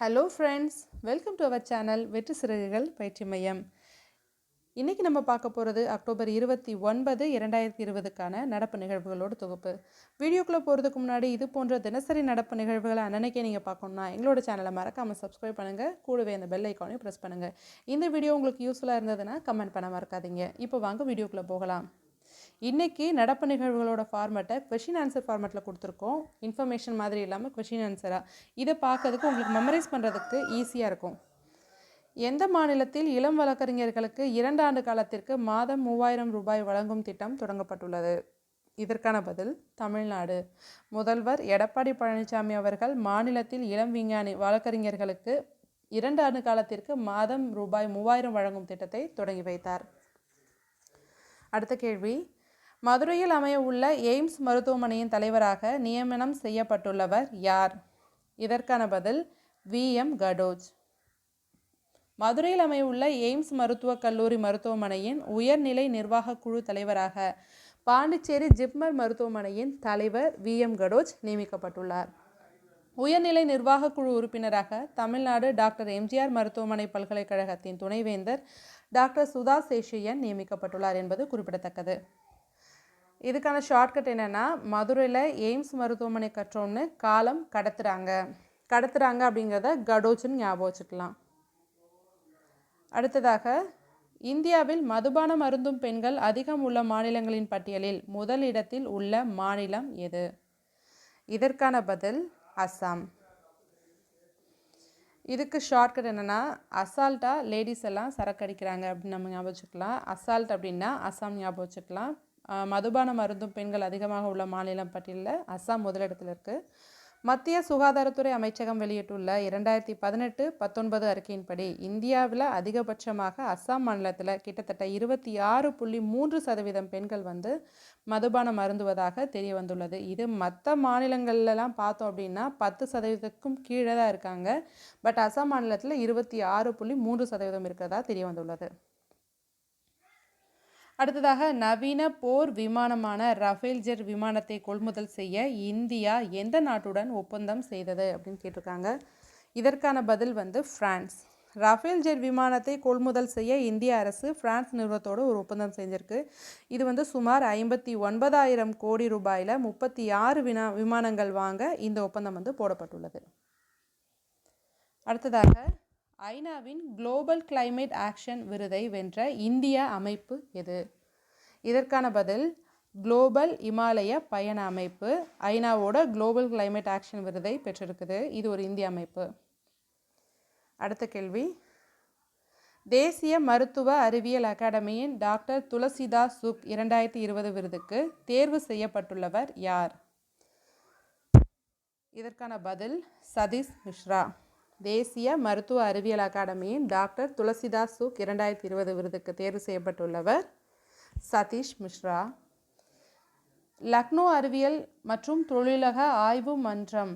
Hello friends welcome to our channel Vetri Siragugal பயிற்சி மையம் இன்றைக்கி நம்ம பார்க்க போகிறது அக்டோபர் இருபத்தி ஒன்பது இரண்டாயிரத்தி இருபதுக்கான நடப்பு நிகழ்வுகளோட தொகுப்பு. வீடியோக்குள்ளே போகிறதுக்கு முன்னாடி இது போன்ற தினசரி நடப்பு நிகழ்வுகளை அன்னன்னைக்கே நீங்கள் பார்க்கணுன்னா எங்களோட சேனலை மறக்காமல் சப்ஸ்கிரைப் பண்ணுங்கள் கூடவே அந்த பெல் ஐக்கானையும் ப்ரெஸ் பண்ணுங்கள் இந்த வீடியோ உங்களுக்கு யூஸ்ஃபுல்லாக இருந்ததுன்னா கமெண்ட் பண்ண மறக்காதீங்க. இப்போ வாங்க வீடியோக்குள்ளே போகலாம். இன்றைக்கி நடப்பு நிகழ்வுகளோட ஃபார்மேட்டை கொஷின் ஆன்சர் ஃபார்மேட்டில் கொடுத்துருக்கோம். இன்ஃபர்மேஷன் மாதிரி இல்லாமல் கொஷின் ஆன்சராக இதை பார்க்கறதுக்கு உங்களுக்கு மெமரைஸ் பண்ணுறதுக்கு ஈஸியாக இருக்கும். எந்த மாநிலத்தில் இளம் வழக்கறிஞர்களுக்கு இரண்டு ஆண்டு காலத்திற்கு மாதம் மூவாயிரம் ரூபாய் வழங்கும் திட்டம் தொடங்கப்பட்டுள்ளது? இதற்கான பதில் தமிழ்நாடு. முதல்வர் எடப்பாடி பழனிசாமி அவர்கள் மாநிலத்தில் இளம் விஞ்ஞானி வழக்கறிஞர்களுக்கு இரண்டு ஆண்டு காலத்திற்கு மாதம் ரூபாய் மூவாயிரம் வழங்கும் திட்டத்தை தொடங்கி வைத்தார். அடுத்த கேள்வி மதுரையில் அமைய உள்ள எய்ம்ஸ் மருத்துவமனையின் தலைவராக நியமனம் செய்யப்பட்டுள்ளவர் யார்? இதற்கான பதில் வி. எம். கடோஜ். மதுரையில் அமையவுள்ள எய்ம்ஸ் மருத்துவக் கல்லூரி மருத்துவமனையின் உயர்நிலை நிர்வாகக் குழு தலைவராக பாண்டிச்சேரி ஜிப்மர் மருத்துவமனையின் தலைவர் வி. எம். கடோஜ் நியமிக்கப்பட்டுள்ளார். உயர்நிலை நிர்வாகக் குழு உறுப்பினராக தமிழ்நாடு டாக்டர் எம்ஜிஆர் மருத்துவமனை பல்கலைக்கழகத்தின் துணைவேந்தர் டாக்டர் சுதா சேஷியன் நியமிக்கப்பட்டுள்ளார் என்பது குறிப்பிடத்தக்கது. இதுக்கான ஷார்ட்கட் என்னென்னா மதுரையில் எய்ம்ஸ் மருத்துவமனை கற்றோன்னு காலம் கடத்துகிறாங்க கடத்துகிறாங்க அப்படிங்கிறத கடோச்சுன்னு ஞாபகம் வச்சுக்கலாம். அடுத்ததாக இந்தியாவில் மதுபானம் மருந்தும் பெண்கள் அதிகம் உள்ள மாநிலங்களின் பட்டியலில் முதல் இடத்தில் உள்ள மாநிலம் எது? இதற்கான பதில் அஸ்ஸாம் இதுக்கு ஷார்ட்கட் என்னென்னா அசால்ட்டாக லேடிஸ் எல்லாம் சரக்கு அடிக்கிறாங்க அப்படின்னு நம்ம ஞாபகம் வச்சுக்கலாம். அசால்ட் அப்படின்னா அஸ்ஸாம் ஞாபகம் வச்சுக்கலாம். மதுபானம் மருந்தும் பெண்கள் அதிகமாக உள்ள மாநிலம் பட்டியலில் அஸ்ஸாம் முதலிடத்தில் இருக்குது மத்திய சுகாதாரத்துறை அமைச்சகம் வெளியிட்டுள்ள இரண்டாயிரத்தி பதினெட்டு பத்தொன்பது அறிக்கையின்படி இந்தியாவில் அதிகபட்சமாக அஸ்ஸாம் மாநிலத்தில் கிட்டத்தட்ட இருபத்தி ஆறு புள்ளி மூன்று சதவீதம் பெண்கள் வந்து மதுபானம் அருந்துவதாக தெரிய வந்துள்ளது. இது மற்ற மாநிலங்கள்லாம் பார்த்தோம் அப்படின்னா பத்து சதவீதத்துக்கும் கீழே தான் இருக்காங்க. பட் அஸ்ஸாம் மாநிலத்தில் இருபத்தி ஆறு புள்ளி மூன்று சதவீதம் இருக்கிறதா தெரிய வந்துள்ளது. அடுத்ததாக நவீன போர் விமானமான ரஃபேல் ஜெட் விமானத்தை கொள்முதல் செய்ய இந்தியா எந்த நாட்டுடன் ஒப்பந்தம் செய்தது அப்படின்னு கேட்டிருக்காங்க. இதற்கான பதில் வந்து ஃப்ரான்ஸ் ரஃபேல் ஜெட் விமானத்தை கொள்முதல் செய்ய இந்திய அரசு பிரான்ஸ் நிறுவனத்தோடு ஒரு ஒப்பந்தம் செஞ்சிருக்கு. இது வந்து சுமார் ஐம்பத்தி ஒன்பதாயிரம் கோடி ரூபாயில் முப்பத்தி ஆறு வினா விமானங்கள் வாங்க இந்த ஒப்பந்தம் வந்து போடப்பட்டுள்ளது. அடுத்ததாக ஐநாவின் குளோபல் கிளைமேட் ஆக்ஷன் விருதை வென்ற இந்திய அமைப்பு எது? இதற்கான பதில் குளோபல் இமாலய பயண அமைப்பு. ஐநாவோட குளோபல் கிளைமேட் ஆக்ஷன் விருதை பெற்றிருக்குது. இது ஒரு இந்திய அமைப்பு. அடுத்த கேள்வி. தேசிய மருத்துவ அறிவியல் அகாடமியின் டாக்டர் துளசிதாஸ் சுக் இரண்டாயிரத்தி இருபது விருதுக்கு தேர்வு செய்யப்பட்டுள்ளவர் யார்? இதற்கான பதில் சதீஷ் மிஸ்ரா தேசிய மருத்துவ அறிவியல் அகாடமியின் டாக்டர் துளசிதாஸ் சுக் இரண்டாயிரத்தி இருபது விருதுக்கு தேர்வு செய்யப்பட்டுள்ளவர். சதீஷ் மிஸ்ரா. லக்னோ அறிவியல் மற்றும் தொழிலக ஆய்வு மன்றம்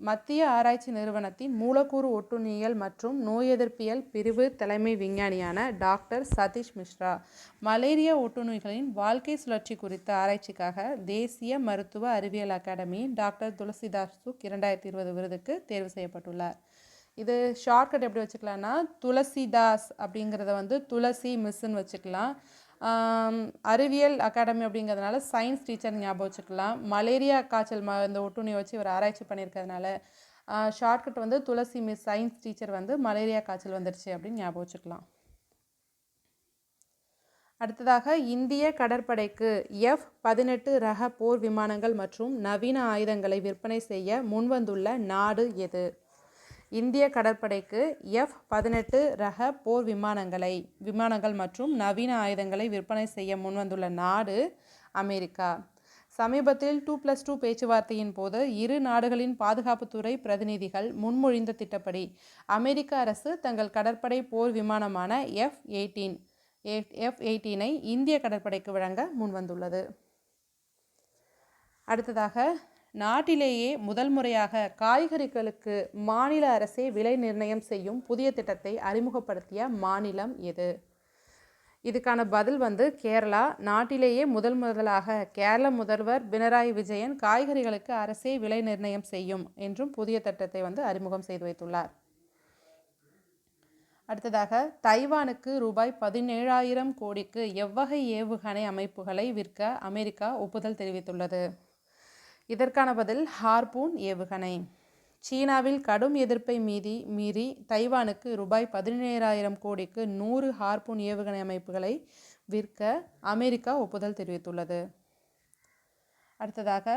மத்திய ஆராய்ச்சி நிறுவனத்தின் மூலக்கூறு ஒட்டுண்ணியல் மற்றும் நோய் எதிர்ப்பியல் பிரிவு தலைமை விஞ்ஞானியான டாக்டர் சதீஷ் மிஸ்ரா மலேரியா ஒட்டுநோய்களின் வாழ்க்கை சுழற்சி குறித்த ஆராய்ச்சிக்காக தேசிய மருத்துவ அறிவியல் அகாடமியின் டாக்டர் துளசிதாஸ் சுக் இரண்டாயிரத்தி இருபது விருதுக்கு தேர்வு செய்யப்பட்டுள்ளார். இது ஷார்ட்கட் எப்படி வச்சுக்கலாம்னா துளசிதாஸ் அப்படிங்கிறத வந்து துளசி மிஸ்ன்னு வச்சுக்கலாம். அறிவியல் அகாடமி அப்படிங்கிறதுனால சயின்ஸ் டீச்சர் ஞாபகம் வச்சுக்கலாம். மலேரியா காய்ச்சல் ம இந்த ஒட்டுணியை வச்சு இவர் ஆராய்ச்சி பண்ணியிருக்கிறதுனால ஷார்ட்கட் வந்து துளசி மிஸ் சயின்ஸ் டீச்சர் வந்து மலேரியா காய்ச்சல் வந்துருச்சு அப்படின்னு ஞாபகம் வச்சுக்கலாம். அடுத்ததாக இந்திய கடற்படைக்கு எஃப் பதினெட்டு ரக போர் விமானங்கள் மற்றும் நவீன ஆயுதங்களை விற்பனை செய்ய முன்வந்துள்ள நாடு எது? இந்திய கடற்படைக்கு எஃப் பதினெட்டு ரக போர் விமானங்களை விமானங்கள் மற்றும் நவீன ஆயுதங்களை விற்பனை செய்ய முன்வந்துள்ள நாடு அமெரிக்கா. சமீபத்தில் டூ ப்ளஸ் டூ பேச்சுவார்த்தையின் போது இரு நாடுகளின் பாதுகாப்புத்துறை பிரதிநிதிகள் முன்மொழிந்த திட்டப்படி அமெரிக்க அரசு தங்கள் கடற்படை போர் விமானமான எஃப் எயிட்டீன் எஃப் எயிட்டீனை இந்திய கடற்படைக்கு வழங்க முன்வந்துள்ளது. அடுத்ததாக நாட்டிலேயே முதல் முறையாக காய்கறிகளுக்கு மாநில அரசே விலை நிர்ணயம் செய்யும் புதிய திட்டத்தை அறிமுகப்படுத்திய மாநிலம் எது இதுக்கான பதில் வந்து கேரளா. நாட்டிலேயே முதல் முதலாக கேரள முதல்வர் பினராயி விஜயன் காய்கறிகளுக்கு அரசே விலை நிர்ணயம் செய்யும் என்றும் புதிய திட்டத்தை வந்து அறிமுகம் செய்து வைத்துள்ளார். அடுத்ததாக தைவானுக்கு ரூபாய் பதினேழாயிரம் கோடிக்கு எவ்வகை ஏவுகணை அமைப்புகளை விற்க அமெரிக்கா ஒப்புதல் தெரிவித்துள்ளது. இதற்கான பதில் ஹார்பூன் ஏவுகணை. சீனாவில் கடும் எதிர்ப்பை மீறி மீறி தைவானுக்கு ரூபாய் பதினேழாயிரம் கோடிக்கு நூறு ஹார்பூன் ஏவுகணை அமைப்புகளை விற்க அமெரிக்கா ஒப்புதல் தெரிவித்துள்ளது. அடுத்ததாக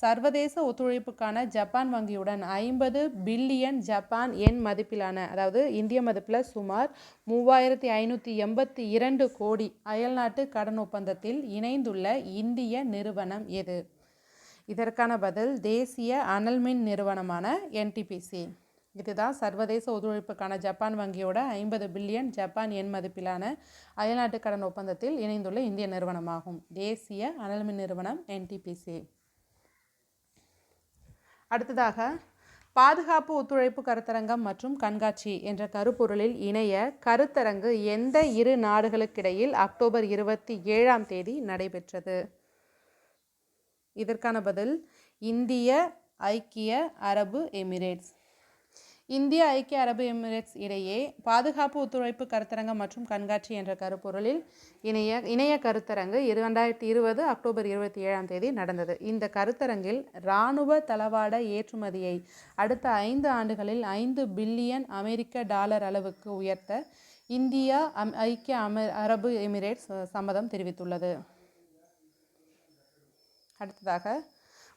சர்வதேச ஒத்துழைப்புக்கான ஜப்பான் வங்கியுடன் ஐம்பது பில்லியன் ஜப்பான் எண் மதிப்பிலான அதாவது இந்திய மதிப்பில் சுமார் மூவாயிரத்தி ஐநூற்றி எண்பத்தி இரண்டு கோடி அயல்நாட்டு கடன் ஒப்பந்தத்தில் இணைந்துள்ள இந்திய நிறுவனம் எது இதற்கான பதில் தேசிய அனல்மின் நிறுவனமான என்டிபிசி இதுதான் சர்வதேச ஒத்துழைப்புக்கான ஜப்பான் வங்கியோட ஐம்பது பில்லியன் ஜப்பான் எண் மதிப்பிலான அயல்நாட்டு கடன் ஒப்பந்தத்தில் இணைந்துள்ள இந்திய நிறுவனமாகும். தேசிய அனல்மின் நிறுவனம் என்டிபிசி அடுத்ததாக பாதுகாப்பு ஒத்துழைப்பு கருத்தரங்கம் மற்றும் கண்காட்சி என்ற கருப்பொருளில் இணைய கருத்தரங்கு எந்த இரு நாடுகளுக்கிடையில் அக்டோபர் இருபத்தி ஏழாம் தேதி நடைபெற்றது? இதற்கான பதில் இந்திய ஐக்கிய அரபு எமிரேட்ஸ். இந்திய ஐக்கிய அரபு எமிரேட்ஸ் இடையே பாதுகாப்பு ஒத்துழைப்பு கருத்தரங்கம் மற்றும் கண்காட்சி என்ற கருப்பொருளில் இணைய இணைய கருத்தரங்கு இரண்டாயிரத்தி இருபது அக்டோபர் இருபத்தி ஏழாம் தேதி நடந்தது. இந்த கருத்தரங்கில் இராணுவ தளவாட ஏற்றுமதியை அடுத்த ஐந்து ஆண்டுகளில் ஐந்து பில்லியன் அமெரிக்க டாலர் அளவுக்கு உயர்த்த இந்தியா அம் ஐக்கிய அம அரபு எமிரேட்ஸ் சம்மதம் தெரிவித்துள்ளது. அடுத்ததாக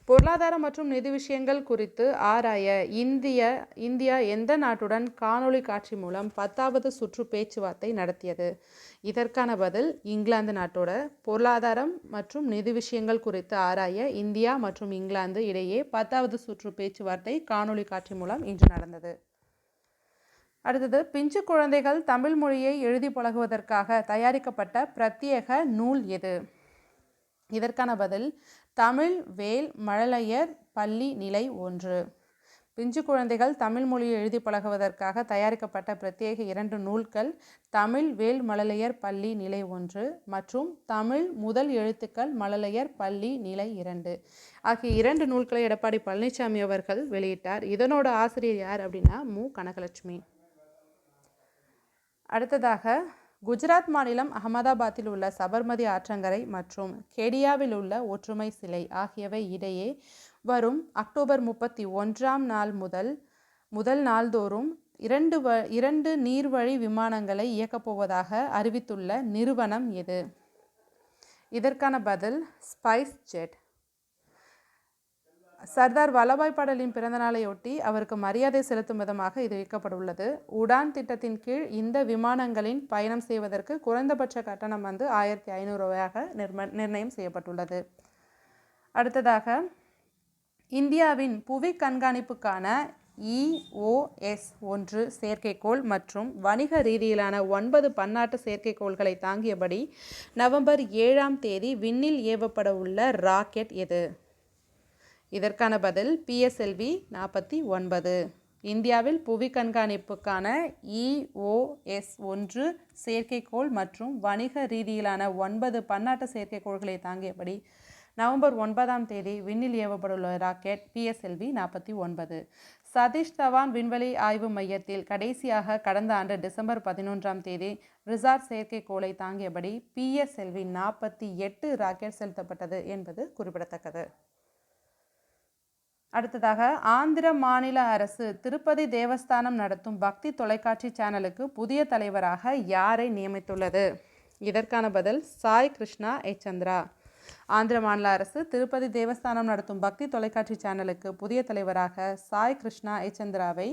பொருளாதார மற்றும் நிதி விஷயங்கள் குறித்து ஆராய இந்திய இந்தியா எந்த நாட்டுடன் காணொளி காட்சி மூலம் பத்தாவது சுற்று பேச்சுவார்த்தை நடத்தியது? இதற்கான பதில் இங்கிலாந்து நாட்டோட பொருளாதாரம் மற்றும் நிதி விஷயங்கள் குறித்து ஆராய இந்தியா மற்றும் இங்கிலாந்து இடையே பத்தாவது சுற்று பேச்சுவார்த்தை காணொளி காட்சி மூலம் இன்று நடந்தது. அடுத்தது பிஞ்சு குழந்தைகள் தமிழ் மொழியை எழுதி பழகுவதற்காக தயாரிக்கப்பட்ட பிரத்யேக நூல் எது? இதற்கான பதில் தமிழ் வேல் மழலையர் பள்ளி நிலை ஒன்று. பிஞ்சு குழந்தைகள் தமிழ் மொழியை எழுதி பழகுவதற்காக தயாரிக்கப்பட்ட பிரத்யேக இரண்டு நூல்கள் தமிழ் வேல் மழலையர் பள்ளி நிலை ஒன்று மற்றும் தமிழ் முதல் எழுத்துக்கள் மழலையர் பள்ளி நிலை இரண்டு ஆகிய இரண்டு நூல்களை எடப்பாடி பழனிசாமி அவர்கள் வெளியிட்டார். இதனோட ஆசிரியர் யார் அப்படின்னா மு. கனகலட்சுமி. அடுத்ததாக குஜராத் மாநிலம் அகமதாபாத்தில் உள்ள சபர்மதி ஆற்றங்கரை மற்றும் கெடியாவில் உள்ள ஒற்றுமை சிலை ஆகியவை இடையே வரும் அக்டோபர் முப்பத்தி ஒன்றாம் நாள் முதல் முதல் நாள்தோறும் இரண்டு வ இரண்டு நீர்வழி விமானங்களை இயக்கப் போவதாக அறிவித்துள்ள நிறுவனம் எது இதற்கான பதில் ஸ்பைஸ் ஜெட். சர்தார் வல்லபாய் படலின் பிறந்தநாளையொட்டி அவருக்கு மரியாதை செலுத்தும் விதமாக இது வைக்கப்பட்டுள்ளது. உடான் திட்டத்தின் கீழ் இந்த விமானங்களின் பயணம் செய்வதற்கு குறைந்தபட்ச கட்டணம் வந்து ஆயிரத்தி ஐநூறு ரூபாயாக நிர்ம நிர்ணயம் செய்யப்பட்டுள்ளது. அடுத்ததாக இந்தியாவின் புவி கண்காணிப்புக்கான இஓஎஸ் ஒன்று செயற்கைக்கோள் மற்றும் வணிக ரீதியிலான ஒன்பது பன்னாட்டு செயற்கைக்கோள்களை தாங்கியபடி நவம்பர் ஏழாம் தேதி விண்ணில் ஏவப்பட உள்ள ராக்கெட் எது? இதற்கான பதில் பிஎஸ்எல்வி நாற்பத்தி ஒன்பது. இந்தியாவில் புவி கண்காணிப்புக்கான இஓஎஸ் ஒன்று செயற்கைக்கோள் மற்றும் வணிக ரீதியிலான ஒன்பது பன்னாட்டு செயற்கைக்கோள்களை தாங்கியபடி நவம்பர் ஒன்பதாம் தேதி விண்ணில் ஏவப்பட்டுள்ள ராக்கெட் பிஎஸ்எல்வி நாற்பத்தி ஒன்பது. சதீஷ் தவான் விண்வெளி ஆய்வு மையத்தில் கடைசியாக கடந்த ஆண்டு டிசம்பர் பதினொன்றாம் தேதி ரிசார்ட் செயற்கைக்கோளை தாங்கியபடி பிஎஸ்எல்வி நாற்பத்தி எட்டு ராக்கெட் செலுத்தப்பட்டது என்பது குறிப்பிடத்தக்கது. அடுத்ததாக ஆந்திர மாநில அரசு திருப்பதி தேவஸ்தானம் நடத்தும் பக்தி தொலைக்காட்சி சேனலுக்கு புதிய தலைவராக யாரை நியமித்துள்ளது? இதற்கான பதில் சாய் கிருஷ்ணா எச். சந்திரா. ஆந்திர மாநில அரசு திருப்பதி தேவஸ்தானம் நடத்தும் பக்தி தொலைக்காட்சி சேனலுக்கு புதிய தலைவராக சாய் கிருஷ்ணா எச். சந்திராவை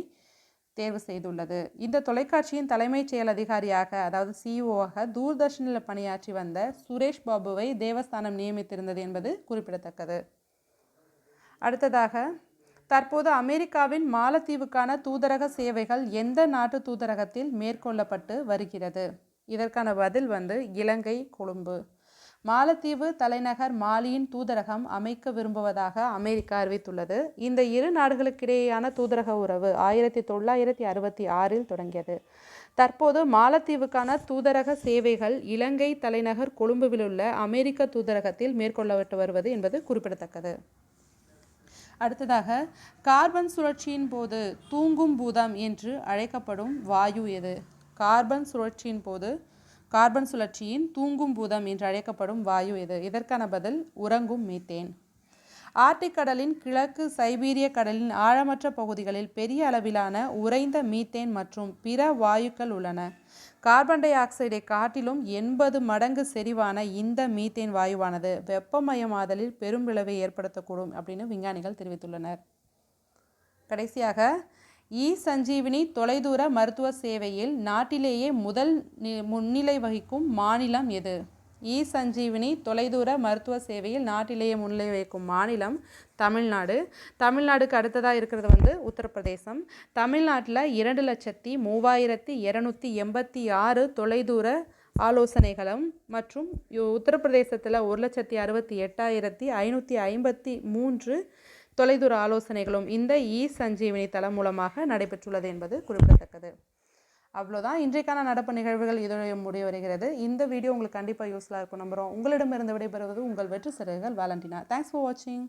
தேர்வு செய்துள்ளது. இந்த தொலைக்காட்சியின் தலைமைச் செயல் அதிகாரியாக அதாவது சிஇஓவாக தூர்தர்ஷனில் பணியாற்றி வந்த சுரேஷ் பாபுவை தேவஸ்தானம் நியமித்திருந்தது என்பது குறிப்பிடத்தக்கது. அடுத்ததாக தற்போது அமெரிக்காவின் மாலத்தீவுக்கான தூதரக சேவைகள் எந்த நாட்டு தூதரகத்தில் மேற்கொள்ளப்பட்டு வருகிறது? இதற்கான பதில் வந்து இலங்கை கொழும்பு. மாலத்தீவு தலைநகர் மாலியின் தூதரகம் அமைக்க விரும்புவதாக அமெரிக்கா அறிவித்துள்ளது. இந்த இரு நாடுகளுக்கிடையேயான தூதரக உறவு ஆயிரத்தி தொள்ளாயிரத்தி அறுபத்தி ஆறில் தொடங்கியது. தற்போது மாலத்தீவுக்கான தூதரக சேவைகள் இலங்கை தலைநகர் கொழும்புவில் உள்ள அமெரிக்க தூதரகத்தில் மேற்கொள்ளப்பட்டு வருவது என்பது குறிப்பிடத்தக்கது. அடுத்ததாக கார்பன் சுழற்சியின் போது தூங்கும் பூதம் என்று அழைக்கப்படும் வாயு எது? கார்பன் சுழற்சியின் போது கார்பன் சுழற்சியின் தூங்கும் பூதம் என்று அழைக்கப்படும் வாயு எது? இதற்கான பதில் உறங்கும் மீத்தேன். ஆர்டிக் கடலின் கிழக்கு சைபீரிய கடலின் ஆழமற்ற பகுதிகளில் பெரிய அளவிலான உறைந்த மீத்தேன் மற்றும் பிற வாயுக்கள் உள்ளன. கார்பன் டை ஆக்சைடை காட்டிலும் எண்பது மடங்கு செறிவான இந்த மீத்தேன் வாயுவானது வெப்பமயமாதலில் பெரும் விளைவை ஏற்படுத்தக்கூடும் அப்படின்னு விஞ்ஞானிகள் தெரிவித்துள்ளனர். கடைசியாக இ சஞ்சீவினி தொலைதூர மருத்துவ சேவையில் நாட்டிலேயே முதல் நி- முன்னிலை வகிக்கும் மாநிலம் எது? இ சஞ்சீவினி தொலைதூர மருத்துவ சேவையில் நாட்டிலேயே முன்னிலை வைக்கும் மாநிலம் தமிழ்நாடு. தமிழ்நாடுக்கு அடுத்ததாக இருக்கிறது வந்து உத்தரப்பிரதேசம். தமிழ்நாட்டில் இரண்டு லட்சத்தி மூவாயிரத்தி இரநூத்தி எண்பத்தி ஆறு தொலைதூர ஆலோசனைகளும் மற்றும் உத்தரப்பிரதேசத்தில் ஒரு லட்சத்தி அறுபத்தி எட்டாயிரத்தி ஐநூற்றி ஐம்பத்தி மூன்று தொலைதூர ஆலோசனைகளும் இந்த இ சஞ்சீவினி தளம் மூலமாக நடைபெற்றுள்ளது என்பது குறிப்பிடத்தக்கது. அவ்வளோதான். இன்றைக்கான நடப்பு நிகழ்வுகள் இதோடைய முடிய வருகிறது. இந்த வீடியோ உங்களுக்கு கண்டிப்பாக யூஸ்ஃபுல்லாக இருக்கும். நம்புகிறோம் உங்களிடமிருந்து விடைபெறுவது உங்கள் வெற்றி சிறகுகள் வேலண்டினா. தேங்க்ஸ் ஃபார் வாட்சிங்